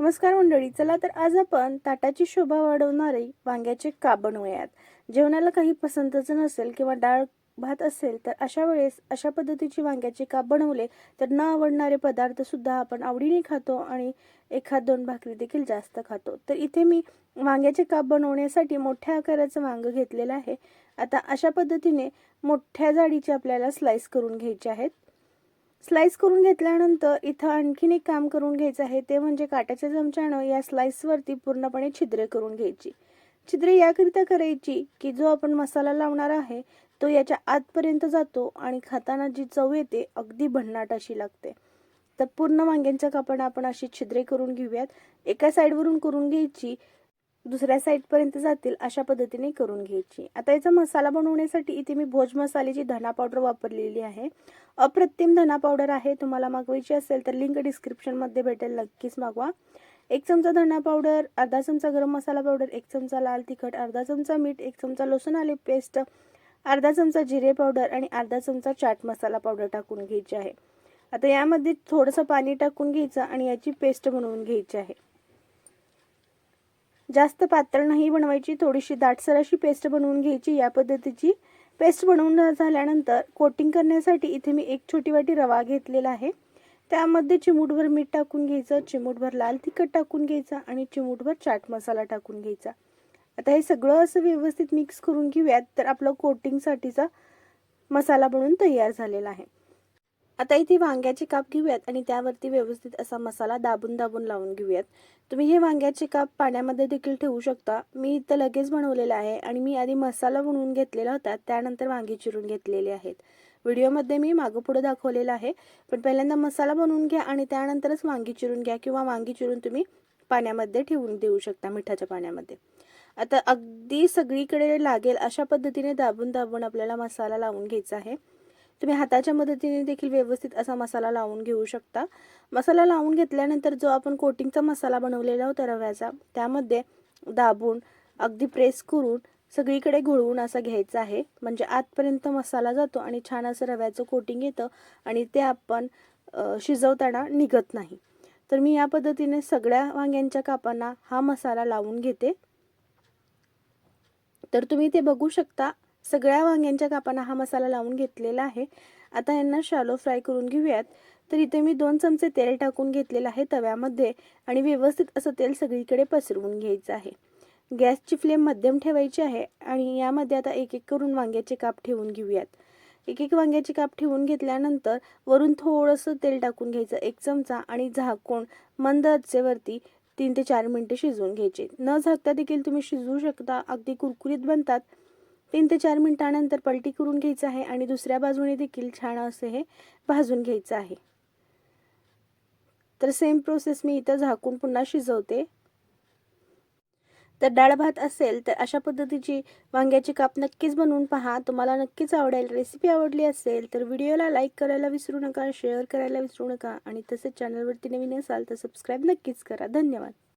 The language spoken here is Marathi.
नमस्कार मंडळी चला तर आज आपण ताटाची शोभा वाढवणारे वांग्याचे काप बनवूयात? जेवणाला काही पसंतच नसेल किंवा डाळ भात असेल तर अशा वेळेस अशा पद्धतीची वांग्याचे काप बनवले तर न आवडणारे पदार्थ सुद्धा आपण आवडीने खातो आणि एखाद दोन भाकरी देखील जास्त खातो. तर इथे मी वांग्याचे काप बनवण्यासाठी मोठ्या आकाराचं वांग घेतलेलं आहे. आता अशा पद्धतीने मोठ्या जाडीचे आपल्याला स्लाइस करून घ्यायचे आहेत. स्लाईस करून घेतल्यानंतर इथं आणखीन एक काम करून घ्यायचं आहे ते म्हणजे काट्याच्या चमच्यानं या स्लाईसवरती पूर्णपणे छिद्रे करून घ्यायची. छिद्रे याकरिता करायची की जो आपण मसाला लावणार आहे तो याच्या आतपर्यंत जातो आणि खाताना जी चव येते अगदी भन्नाट अशी लागते. तर पूर्ण वांग्यांच्या कापड आपण अशी छिद्रे करून घेऊयात. एका साईडवरून करून घ्यायची दुसऱ्या साईडपर्यंत जातील अशा पद्धतीने करून घ्यायची. आता याचा मसाला बनवण्यासाठी इथे मी भोज मसाल्याची धना पावडर वापरलेली आहे. अप्रतिम धना पावडर आहे. तुम्हाला मागवायची असेल तर लिंक डिस्क्रिप्शनमध्ये भेटेल. नक्कीच मागवा. एक चमचा धना पावडर अर्धा चमचा गरम मसाला पावडर एक चमचा लाल तिखट अर्धा चमचा मीठ एक चमचा लसूण आले पेस्ट अर्धा चमचा जिरे पावडर आणि अर्धा चमचा चाट मसाला पावडर टाकून घ्यायची आहे. आता यामध्ये थोडंसं पाणी टाकून घ्यायचं आणि याची पेस्ट बनवून घ्यायची आहे. जास्त पातळ नाही बनवायची थोडीशी दाटसर अशी पेस्ट बनवून घ्यायची. या पद्धतीची पेस्ट बनवून झाल्यानंतर कोटिंग करण्यासाठी इथे मी एक छोटी वाटी रवा घेतलेला आहे. त्यामध्ये चिमूटभर मीठ टाकून घ्यायचं चिमूटभर लाल तिखट टाकून घ्यायचं आणि चिमूटभर चाट मसाला टाकून घ्यायचा. आता हे सगळं असं व्यवस्थित मिक्स करून घेऊयात तर आपलं कोटिंगसाठीचा मसाला बनवून तयार झालेला आहे. आता इथे वांग्याचे काप घेऊयात आणि त्यावरती व्यवस्थित असा मसाला दाबून दाबून लावून घेऊयात. तुम्ही हे वांग्याचे काप पाण्यामध्ये देखील ठेवू शकता. मी इथं लगेच बनवलेलं आहे आणि मी आधी मसाला बनवून घेतलेला होता. त्यानंतर वांगी चिरून घेतलेले आहेत. व्हिडिओमध्ये मी मागं पुढं दाखवलेलं आहे. पण पहिल्यांदा मसाला बनवून घ्या आणि त्यानंतरच वांगी चिरून घ्या किंवा वांगी चिरून तुम्ही पाण्यामध्ये ठेवून देऊ शकता मिठाच्या पाण्यामध्ये. आता अगदी सगळीकडे लागेल अशा पद्धतीने दाबून दाबून आपल्याला मसाला लावून घ्यायचा आहे. तुम्ही हाताच्या मदतीने देखील व्यवस्थित असा मसाला लावून घेऊ शकता. मसाला लावून घेतल्यानंतर जो आपण कोटिंगचा मसाला बनवलेला होता रव्याचा त्यामध्ये दाबून अगदी प्रेस करून सगळीकडे घोळवून असं घ्यायचा आहे. म्हणजे आतपर्यंत मसाला जातो आणि छान असं रव्याचं कोटिंग येतं आणि ते आपण शिजवताना निघत नाही. तर मी या पद्धतीने सगळ्या वांग्यांच्या कापांना हा मसाला लावून घेते. तर तुम्ही ते बघू शकता. सगळ्या वांग्यांच्या कापांना हा मसाला लावून घेतलेला आहे. आता यांना शालो फ्राय करून घेऊयात. तर इथे मी दोन चमचे तेल टाकून घेतलेलं आहे तव्यामध्ये आणि व्यवस्थित असं तेल सगळीकडे पसरवून घ्यायचं आहे. गॅसची फ्लेम मध्यम ठेवायची आहे आणि यामध्ये आता एक एक करून वांग्याचे काप ठेवून घेऊयात. एक एक वांग्याचे काप ठेवून घेतल्यानंतर वरून थोडंसं तेल टाकून घ्यायचं एक चमचा आणि झाकून मंद आचेवरती तीन ते चार मिनटं शिजवून घ्यायचे. न झाकता देखील तुम्ही शिजवू शकता. अगदी कुरकुरीत बनतात. तीन ते चार मिनटानंतर पलटी करून घ्यायचं आहे आणि दुसऱ्या बाजूने देखील छान असे हे भाजून घ्यायचं आहे. तर सेम प्रोसेस मी इथं झाकून पुन्हा शिजवते. तर डाळ भात असेल तर अशा पद्धतीची वांग्याची काप नक्कीच बनवून पहा. तुम्हाला नक्कीच आवडेल. रेसिपी आवडली असेल तर व्हिडिओला लाईक करायला विसरू नका शेअर करायला विसरू नका आणि तसेच चॅनलवरती नवीन असाल तर सबस्क्राईब नक्कीच करा. धन्यवाद.